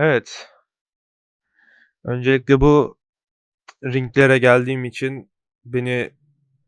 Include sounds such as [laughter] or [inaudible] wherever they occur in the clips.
Evet. Öncelikle bu ringlere geldiğim için beni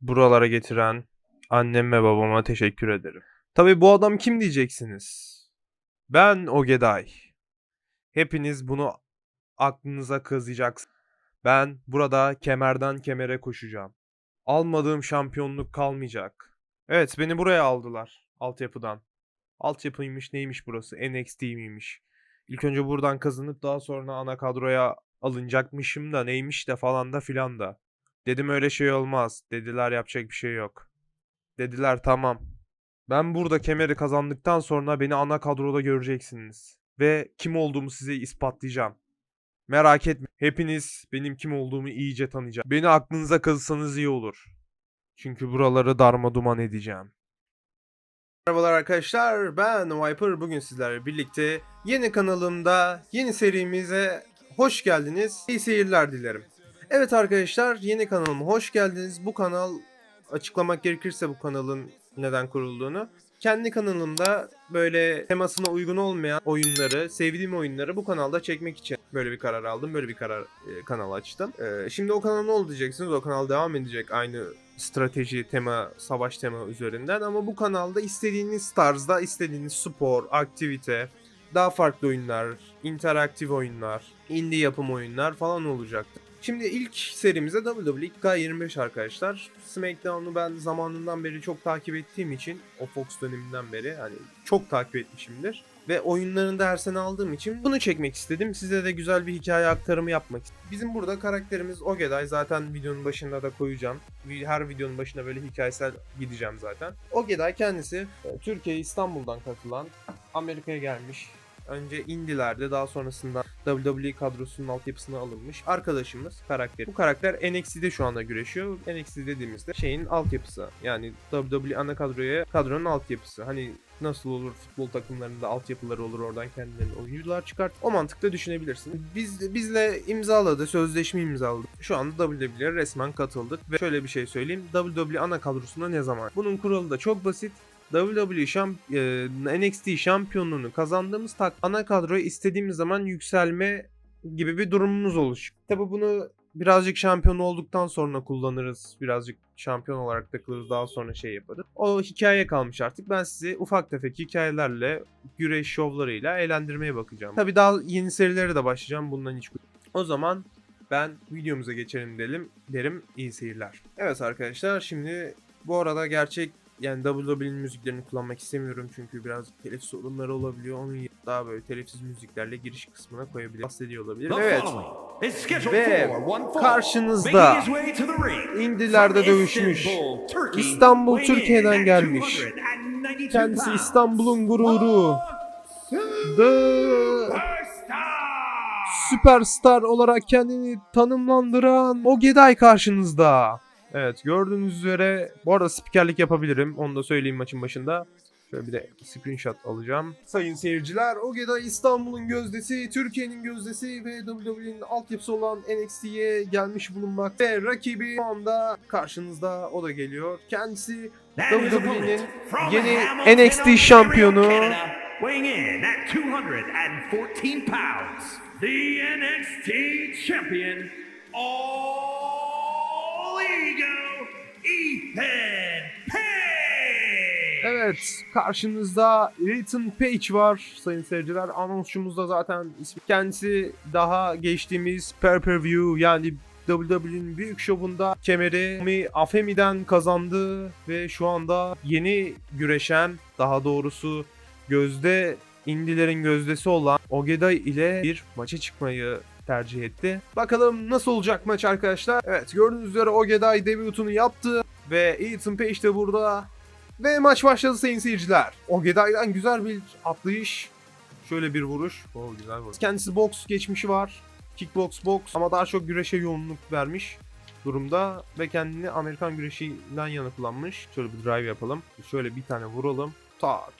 buralara getiren annem ve babama teşekkür ederim. Tabii bu adam kim diyeceksiniz? Ben Ogeday. Hepiniz bunu aklınıza kazıyacaksınız. Ben burada kemerden kemere koşacağım. Almadığım şampiyonluk kalmayacak. Evet beni buraya aldılar. Altyapıdan. Altyapıymış neymiş burası? NXT miymiş? İlk önce buradan kazanıp daha sonra ana kadroya alınacakmışım da neymiş de falan da filan da. Dedim öyle şey olmaz. Dediler yapacak bir şey yok. Dediler tamam. Ben burada kemeri kazandıktan sonra beni ana kadroda göreceksiniz. Ve kim olduğumu size ispatlayacağım. Merak etmeyin. Hepiniz benim kim olduğumu iyice tanıyacak. Beni aklınıza kazısanız iyi olur. Çünkü buraları darma duman edeceğim. Merhabalar arkadaşlar ben Viper. Bugün sizlerle birlikte yeni kanalımda yeni serimize hoş geldiniz. İyi seyirler dilerim. Evet arkadaşlar yeni kanalıma hoş geldiniz. Bu kanal açıklamak gerekirse bu kanalın neden kurulduğunu kendi kanalımda böyle temasına uygun olmayan oyunları, sevdiğim oyunları bu kanalda çekmek için böyle bir karar aldım. Böyle bir karar e, kanal açtım. E, şimdi o kanal ne oldu diyeceksiniz. O kanal devam edecek aynı strateji tema, savaş tema üzerinden ama bu kanalda istediğiniz tarzda istediğiniz spor, aktivite, daha farklı oyunlar, interaktif oyunlar, indie yapım oyunlar falan olacaktı. Şimdi ilk serimize WWE K25 arkadaşlar. SmackDown'u ben zamanından beri çok takip ettiğim için o Fox döneminden beri hani çok takip etmişimdir. Ve oyunlarını da her sene aldığım için bunu çekmek istedim. Size de güzel bir hikaye aktarımı yapmak istedim. Bizim burada karakterimiz Ogeday. Zaten videonun başında da koyacağım. Her videonun başına böyle hikayesel gideceğim zaten. Ogeday kendisi e, Türkiye İstanbul'dan katılan Amerika'ya gelmiş önce indilerde daha sonrasında WWE kadrosunun altyapısına alınmış arkadaşımız karakter. Bu karakter NXT'de şu anda güreşiyor. NXT dediğimizde şeyin altyapısı. Yani WWE ana kadroya kadronun altyapısı. Hani nasıl olur futbol takımlarında altyapıları olur oradan kendilerine oyuncular çıkart. O mantıkta düşünebilirsiniz. Biz bizle imzaladı, sözleşme imzaladı. Şu anda WWE'ye resmen katıldık ve şöyle bir şey söyleyeyim. WWE ana kadrosunda ne zaman? Bunun kuralı da çok basit. WWE şamp e, NXT şampiyonluğunu kazandığımız tak ana kadroya istediğimiz zaman yükselme gibi bir durumumuz oluşuyor. Tabi bunu birazcık şampiyon olduktan sonra kullanırız. Birazcık şampiyon olarak takılırız daha sonra şey yaparız. O hikaye kalmış artık. Ben sizi ufak tefek hikayelerle, güreş şovlarıyla eğlendirmeye bakacağım. Tabi daha yeni serilere de başlayacağım. Bundan hiç O zaman ben videomuza geçelim derim. Derim iyi seyirler. Evet arkadaşlar şimdi bu arada gerçek yani WWE'nin müziklerini kullanmak istemiyorum çünkü biraz telif sorunları olabiliyor. Onun daha böyle telifsiz müziklerle giriş kısmına koyabilir. Bahsediyor olabilir. Evet. Ve karşınızda indilerde dövüşmüş. İstanbul Türkiye'den gelmiş. Kendisi İstanbul'un gururu. The Süperstar olarak kendini tanımlandıran Ogeday karşınızda. Evet gördüğünüz üzere bu arada spikerlik yapabilirim. Onu da söyleyeyim maçın başında. Şöyle bir de screenshot alacağım. Sayın seyirciler, Ogeda İstanbul'un gözdesi, Türkiye'nin gözdesi ve WWE'nin altyapısı olan NXT'ye gelmiş bulunmakta. Ve rakibi şu anda karşınızda o da geliyor. Kendisi WWE'nin yeni NXT şampiyonu. Weighing in at 214 pounds, the NXT champion, All Ego, Ethan Page. Evet, karşınızda Ethan Page var sayın seyirciler. Anonsçumuzda zaten ismi. Kendisi daha geçtiğimiz pay-per-view yani WWE'nin büyük şovunda kemeri Ami Afemi'den kazandı ve şu anda yeni güreşen, daha doğrusu gözde indilerin gözdesi olan Ogeda ile bir maça çıkmayı tercih etti. Bakalım nasıl olacak maç arkadaşlar. Evet gördüğünüz üzere Ogeday debutunu yaptı ve Ethan Page de burada. Ve maç başladı sayın seyirciler. Ogeday'dan güzel bir atlayış. Şöyle bir vuruş. Oh, güzel vuruş. Kendisi boks geçmişi var. Kickbox box ama daha çok güreşe yoğunluk vermiş durumda ve kendini Amerikan güreşinden yana kullanmış. Şöyle bir drive yapalım. Şöyle bir tane vuralım. Tak.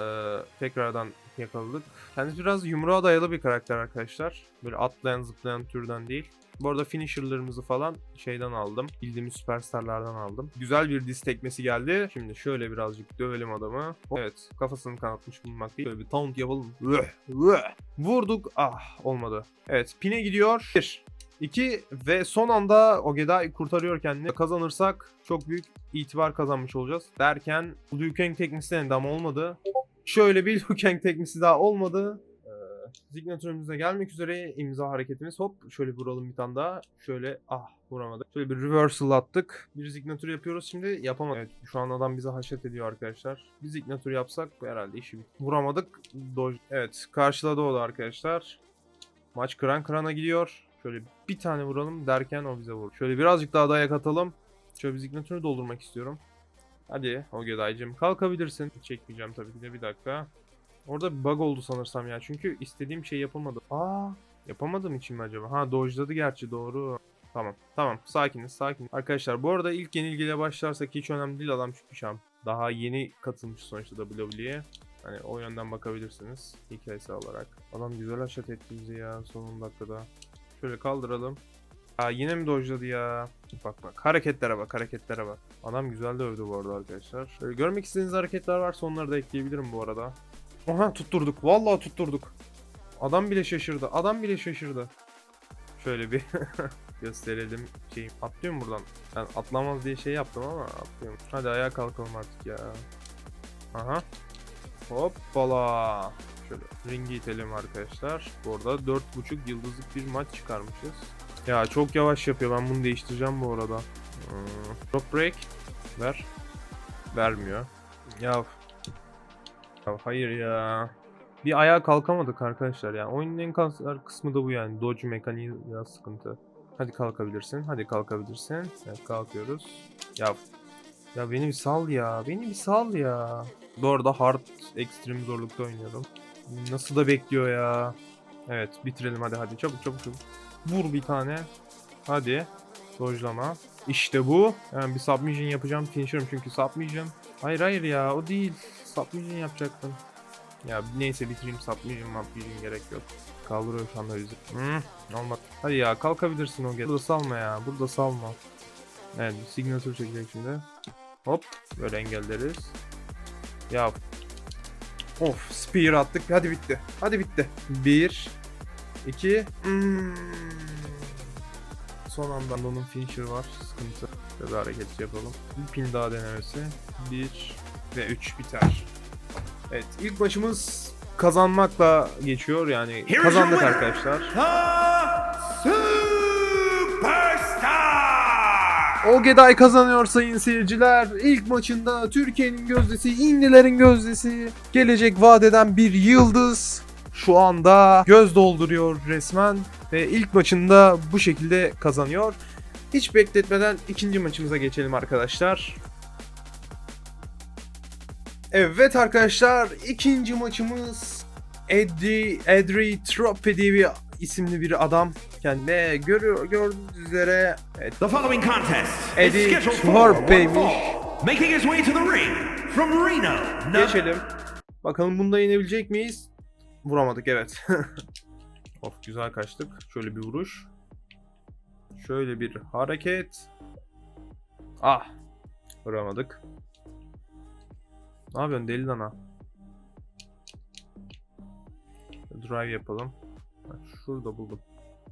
Ee, tekrardan yakaladık. Kendisi biraz yumruğa dayalı bir karakter arkadaşlar. Böyle atlayan zıplayan türden değil. Bu arada finisher'larımızı falan şeyden aldım. Bildiğimiz süperstarlardan aldım. Güzel bir diz tekmesi geldi. Şimdi şöyle birazcık dövelim adamı. Evet kafasını kanatmış bulunmaktayım. Şöyle bir taunt yapalım. Vurduk. Ah olmadı. Evet pine gidiyor. 1. 2 ve son anda Ogedai kurtarıyor kendini. Kazanırsak çok büyük itibar kazanmış olacağız. Derken Liu Kang teknisi de ama olmadı. Şöyle bir [laughs] Liu Kang teknisi daha olmadı. Ee, Signatürümüze gelmek üzere imza hareketimiz. Hop şöyle vuralım bir tane daha. Şöyle ah vuramadık. Şöyle bir reversal attık. Bir signatür yapıyoruz şimdi. Yapamadık. Evet, şu an adam bize haşet ediyor arkadaşlar. Bir signatür yapsak herhalde işi bit. Vuramadık. Doj. Evet karşıladı o da arkadaşlar. Maç kıran kırana gidiyor. Şöyle bir tane vuralım derken o bize vur. Şöyle birazcık daha dayak atalım. Şöyle bir signatürü doldurmak istiyorum. Hadi Ogeday'cım kalkabilirsin. Çekmeyeceğim tabii ki de bir dakika. Orada bir bug oldu sanırsam ya. Çünkü istediğim şey yapılmadı. Aa, yapamadım için mi acaba? Ha dojladı gerçi doğru. Tamam. Tamam. Sakiniz, sakin. Arkadaşlar bu arada ilk yenilgiyle başlarsak hiç önemli değil adam çünkü şam. Daha yeni katılmış sonuçta WWE'ye. Hani o yönden bakabilirsiniz hikayesi olarak. Adam güzel haşat etti bizi ya son dakikada. Şöyle kaldıralım. Aa yine mi dojladı ya? Bak bak hareketlere bak hareketlere bak. Adam güzel dövdü bu arada arkadaşlar. Şöyle görmek istediğiniz hareketler varsa onları da ekleyebilirim bu arada. Oha tutturduk. Vallahi tutturduk. Adam bile şaşırdı. Adam bile şaşırdı. Şöyle bir [laughs] gösterelim şeyim. Atlıyorum buradan. Ben atlamaz diye şey yaptım ama atlıyorum. Hadi ayağa kalkalım artık ya. Aha. Hoppala. Şöyle ringi itelim arkadaşlar. Bu arada 4.5 yıldızlık bir maç çıkarmışız. Ya çok yavaş yapıyor. Ben bunu değiştireceğim bu arada. Hmm. Drop break. Ver. Vermiyor. Ya. ya hayır ya. Bir ayağa kalkamadık arkadaşlar ya. Oyunun en kanser kısmı da bu yani. Dodge mekaniği biraz sıkıntı. Hadi kalkabilirsin. Hadi kalkabilirsin. Evet kalkıyoruz. Ya ya beni bir sal ya. Beni bir sal ya. Bu arada hard ekstrem zorlukta oynuyorum. Nasıl da bekliyor ya. Evet bitirelim hadi hadi çabuk çabuk çabuk. Vur bir tane. Hadi. Dojlama. İşte bu. Yani bir submission yapacağım. Finisher'ım çünkü submission. Hayır hayır ya o değil. Submission yapacaktım. Ya neyse bitireyim submission submission gerek yok. Kaldırıyor şu anda bizi. Hmm, olmadı. Hadi ya kalkabilirsin o gel. Burada salma ya. Burada salma. Evet signature çekecek şimdi. Hop böyle engelleriz. Ya Of spear attık. Hadi bitti. Hadi bitti. Bir. İki. Hmm. Son anda onun finisher var. Sıkıntı. Şöyle bir hareket yapalım. Bir pin daha denemesi. Bir ve üç biter. Evet ilk maçımız kazanmakla geçiyor yani Here is your kazandık arkadaşlar. Ogeday kazanıyor sayın seyirciler. İlk maçında Türkiye'nin gözdesi, İndilerin gözdesi, gelecek vadeden bir yıldız. Şu anda göz dolduruyor resmen ve ilk maçında bu şekilde kazanıyor. Hiç bekletmeden ikinci maçımıza geçelim arkadaşlar. Evet arkadaşlar ikinci maçımız Eddie, Edri Trope diye bir isimli bir adam. Kendine görüyor, gördüğünüz üzere evet, The following contest Eddie fall. Making his way to the ring from Reno. Geçelim. Bakalım bunda yenebilecek miyiz? Vuramadık evet. [laughs] of güzel kaçtık. Şöyle bir vuruş. Şöyle bir hareket. Ah. Vuramadık. Ne yapıyorsun deli dana? Drive yapalım. Şurada buldum.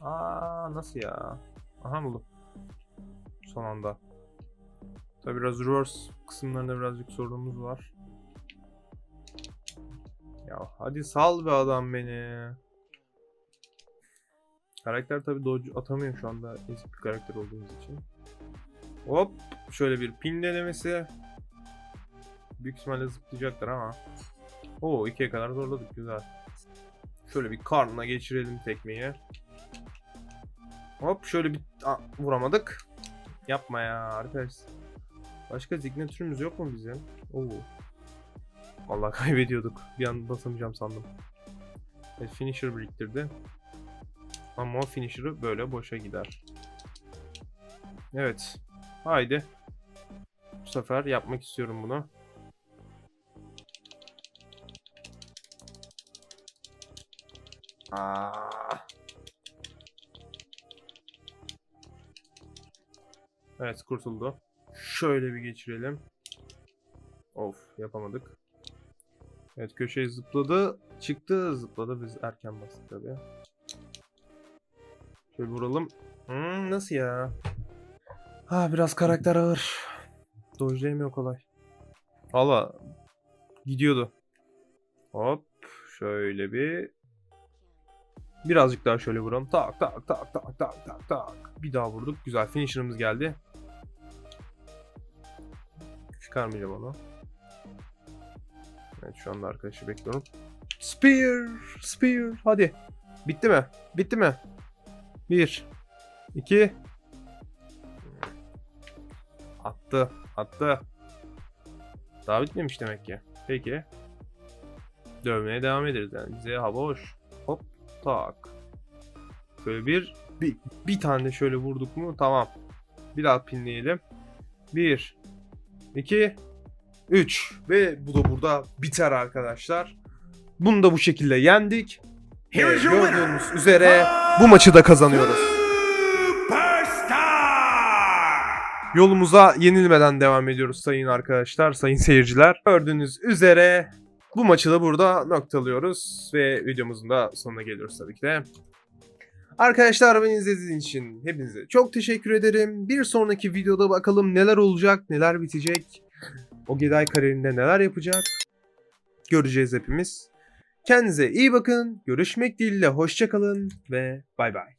Aa nasıl ya? Aha buldum. Son anda. Tabi biraz reverse kısımlarında birazcık sorunumuz var. Hadi sal be adam beni. Karakter tabi dodge atamıyor şu anda eski bir karakter olduğumuz için. Hop şöyle bir pin denemesi. Büyük ihtimalle zıplayacaklar ama. Oo ikiye kadar zorladık güzel. Şöyle bir karnına geçirelim tekmeyi. Hop şöyle bir Aa, vuramadık. Yapma ya arkadaş. Başka signatürümüz yok mu bizim? Oo. Vallahi [laughs] kaybediyorduk. Bir an basamayacağım sandım. Evet, finisher biriktirdi. Ama o finisher'ı böyle boşa gider. Evet. Haydi. Bu sefer yapmak istiyorum bunu. Aa. Evet kurtuldu. Şöyle bir geçirelim. Of yapamadık. Evet köşeye zıpladı. Çıktı zıpladı. Biz erken bastık tabii. Şöyle vuralım. Hmm, nasıl ya? Ha biraz karakter ağır. Dojlayamıyor kolay. Valla gidiyordu. Hop şöyle bir birazcık daha şöyle vuralım. Tak tak tak tak tak tak tak. Bir daha vurduk. Güzel finisher'ımız geldi. Çıkarmayacağım onu. Evet şu anda arkadaşı bekliyorum. Spear! Spear! Hadi. Bitti mi? Bitti mi? Bir. iki. Attı. Attı. Daha bitmemiş demek ki. Peki. Dövmeye devam ederiz yani. Bize hava hoş. Hop. Tak. Şöyle bir, bir, bir tane şöyle vurduk mu tamam. Bir daha pinleyelim. Bir, iki, üç. Ve bu da burada biter arkadaşlar. Bunu da bu şekilde yendik. Winner. gördüğünüz üzere bu maçı da kazanıyoruz. Yolumuza yenilmeden devam ediyoruz sayın arkadaşlar, sayın seyirciler. Gördüğünüz üzere bu maçı da burada noktalıyoruz ve videomuzun da sonuna geliyoruz tabii ki de. Arkadaşlar beni izlediğiniz için hepinize çok teşekkür ederim. Bir sonraki videoda bakalım neler olacak, neler bitecek. O Geday kariyerinde neler yapacak. Göreceğiz hepimiz. Kendinize iyi bakın. Görüşmek dileğiyle. Hoşçakalın ve bay bay.